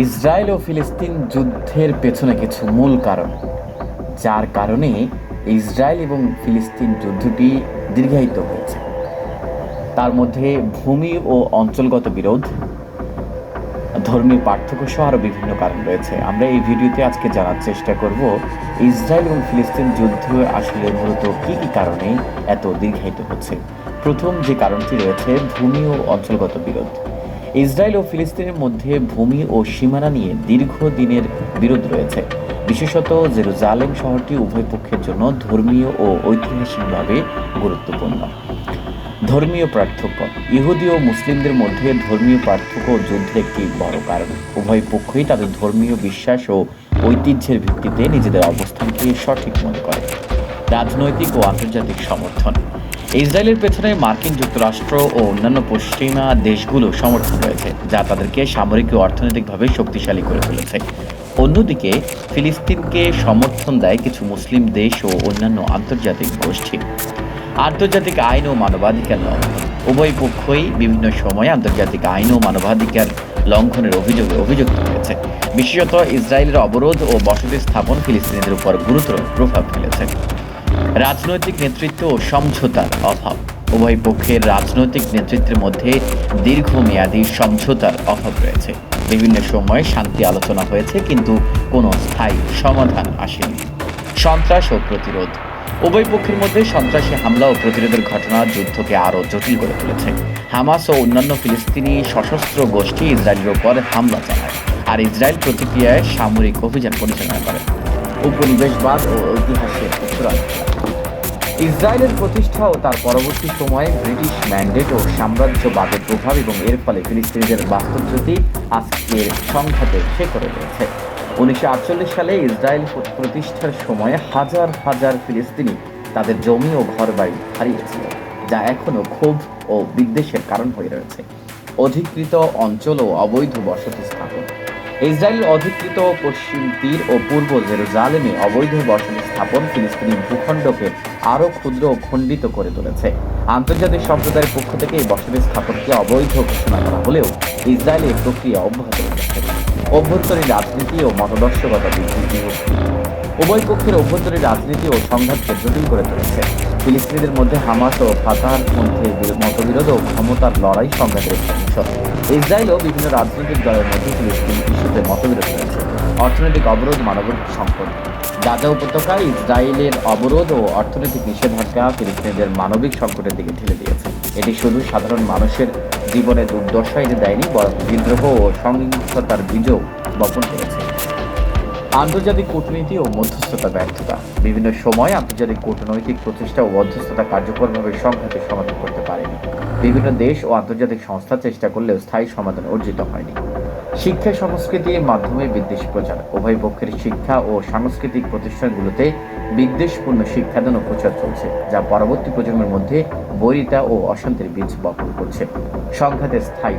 Israel ও ফিলিস্তিন যুদ্ধের পেছনে কিছু মূল কারণ, যার কারণে ইসরায়েল এবং ফিলিস্তিন যুদ্ধটি দীর্ঘায়িত হয়েছে। তার মধ্যে ভূমি ও অঞ্চলগত বিরোধ, ধর্মীয় পার্থক্য সহ আরও বিভিন্ন কারণ রয়েছে। আমরা এই ভিডিওতে আজকে জানার চেষ্টা করব, ইসরায়েল এবং ফিলিস্তিন যুদ্ধ আসলে মূলত কী কী কারণে এত দীর্ঘায়িত হচ্ছে? প্রথম যে কারণটি রয়েছে, ভূমি ও অঞ্চলগত বিরোধ। ইসরায়েল ও ফিলিস্তিনের মধ্যে ভূমি ও সীমানা নিয়ে দীর্ঘদিনের বিরোধ রয়েছে। বিশেষত জেরুজালেম শহরটি উভয় পক্ষের জন্য ধর্মীয় ও ঐতিহাসিকভাবে গুরুত্বপূর্ণ। ধর্মীয় পার্থক্য। ইহুদি ও মুসলিমদের মধ্যে ধর্মীয় পার্থক্য যুদ্ধের একটি বড় কারণ। উভয় পক্ষই তাদের ধর্মীয় বিশ্বাস ও ঐতিহ্যের ভিত্তিতে নিজেদের অবস্থানকে সঠিক মনে করে। রাজনৈতিক ও আন্তর্জাতিক সমর্থন। ইসরায়েলের পেছনে মার্কিন যুক্তরাষ্ট্র ও অন্যান্য পশ্চিমা দেশগুলো সমর্থন রয়েছে যা তাদেরকে সামরিক ও অর্থনৈতিকভাবে শক্তিশালী করে তুলেছে। অন্যদিকে, ফিলিস্তিনকে সমর্থন দেয় কিছু মুসলিম দেশ ও অন্যান্য আন্তর্জাতিক গোষ্ঠী। আন্তর্জাতিক আইন ও মানবাধিকার লঙ্ঘন। উভয় পক্ষই বিভিন্ন সময়ে আন্তর্জাতিক আইন ও মানবাধিকার লঙ্ঘনের অভিযোগে অভিযুক্ত হয়েছে। বিশেষত ইসরায়েলের অবরোধ ও বসতি স্থাপন ফিলিস্তিনিদের উপর গুরুতর প্রভাব ফেলেছে। রাজনৈতিক নেতৃত্ব ও সমঝোতার অভাব। উভয় পক্ষের রাজনৈতিক নেতৃত্বের মধ্যে দীর্ঘমেয়াদী সমঝোতার অভাব রয়েছে। বিভিন্ন সময়ে শান্তি আলোচনা হয়েছে, কিন্তু কোনো স্থায়ী সমাধান আসেনি। সন্ত্রাস ও প্রতিরোধ। উভয় পক্ষের মধ্যে সন্ত্রাসী হামলা ও প্রতিরোধের ঘটনা যুদ্ধকে আরও জটিল করে তুলেছে। হামাস ও অন্যান্য ফিলিস্তিনি সশস্ত্র গোষ্ঠী ইসরায়েলের ওপর হামলা চালায়, আর ইসরায়েল প্রতিক্রিয়ায় সামরিক অভিযান পরিচালনা করে। উপনিবেশবাদ ও ঐতিহাসিক ইসরায়েলের প্রতিষ্ঠা ও তার পরবর্তী সময়ে ব্রিটিশ ম্যান্ডেট ও সাম্রাজ্যবাদের প্রভাব এবং এর ফলে ফিলিস্তিনিদের বাস্তুচ্যুতি আজকের সংঘাতে শেখরে রয়েছে উনিশশো আটচল্লিশ সালে ইসরায়েল প্রতিষ্ঠার সময় হাজার হাজার ফিলিস্তিনি তাদের জমি ও ঘরবাড়ি হারিয়েছিল, যা এখনও ক্ষোভ ও বিদ্বেষের কারণ হয়ে রয়েছে। অধিকৃত অঞ্চল ও অবৈধ বসতি স্থাপন ইসরায়েল অধিকৃত পশ্চিম তীর ও পূর্ব জেরুজালেমে অবৈধ বসতি স্থাপন ফিলিস্তিনি ভূখণ্ডকে আরও ক্ষুদ্র ও খণ্ডিত করে তুলেছে। আন্তর্জাতিক সম্প্রদায়ের পক্ষ থেকে এই বসতি স্থাপনকে অবৈধ ঘোষণা করা হলেও ইসরায়েলে এই প্রক্রিয়া অব্যাহত রয়েছে অভ্যন্তরীণ রাজনীতি ও মতাদর্শগত বিকৃতি উভয় পক্ষের অভ্যন্তরীণ রাজনীতি ও সংঘাতকে জটিল করে তুলেছে। ফিলিস্তিনিদের মধ্যে হামাস ও ফাতার মধ্যে মতবিরোধ ও ক্ষমতার লড়াই সংঘাতের একটি অংশ। ইসরায়েলও বিভিন্ন রাজনৈতিক দলের মধ্যে ফিলিস্তিন ইস্যুতে মতবিরোধ রয়েছে অর্থনৈতিক অবরোধ মানবিক সংকট। গাজা উপত্যকায় ইসরায়েলের অবরোধ ও অর্থনৈতিক নিষেধাজ্ঞা ফিলিস্তিনিদের মানবিক সংকটের দিকে ঠেলে দিয়েছে। এটি শুধু সাধারণ মানুষের জীবনে দুর্দশা এনে দেয়নি, বরং বিদ্রোহ ও সহিংসতার বীজও বপন করেছে। আন্তর্জাতিক কূটনীতি ও মধ্যস্থতা ব্যর্থতা। বিভিন্ন সময় আন্তর্জাতিক কূটনৈতিক প্রচেষ্টা ও মধ্যস্থতা কার্যকরভাবে সংঘাতের সমাধান করতে পারেনি। বিভিন্ন দেশ ও আন্তর্জাতিক সংস্থা চেষ্টা করলেও স্থায়ী সমাধান অর্জিত হয়নি। শিক্ষা সংস্কৃতির মাধ্যমে বিদ্বেষ প্রচার। উভয় পক্ষের শিক্ষা ও সাংস্কৃতিক প্রতিষ্ঠানগুলোতে বিদ্বেষপূর্ণ শিক্ষাদান ও প্রচার চলছে, যা পরবর্তী প্রজন্মের মধ্যে বৈরিতা ও অশান্তির বীজ বপন করছে। সংঘাতের স্থায়ী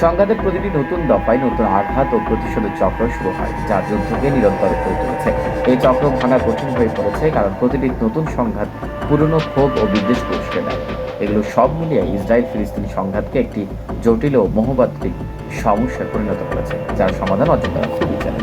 সংঘাতের প্রতিটি নতুন দফায় নতুন আঘাত ও প্রতিশোধের চক্র শুরু হয়, যা যুদ্ধকে নিরন্তর করে তুলেছে। এই চক্র ভাঙা কঠিন হয়ে পড়েছে কারণ প্রতিটি নতুন সংঘাত পুরনো ক্ষোভ ও বিদ্বেষ পুষকে দেয় এগুলো সব মিলিয়ে ইসরায়েল ফিলিস্তিনি সংঘাতকে একটি জটিল ও মহবাত্রিক সমস্যায় পরিণত করেছে, যার সমাধান করা খুবই চ্যালেঞ্জিং।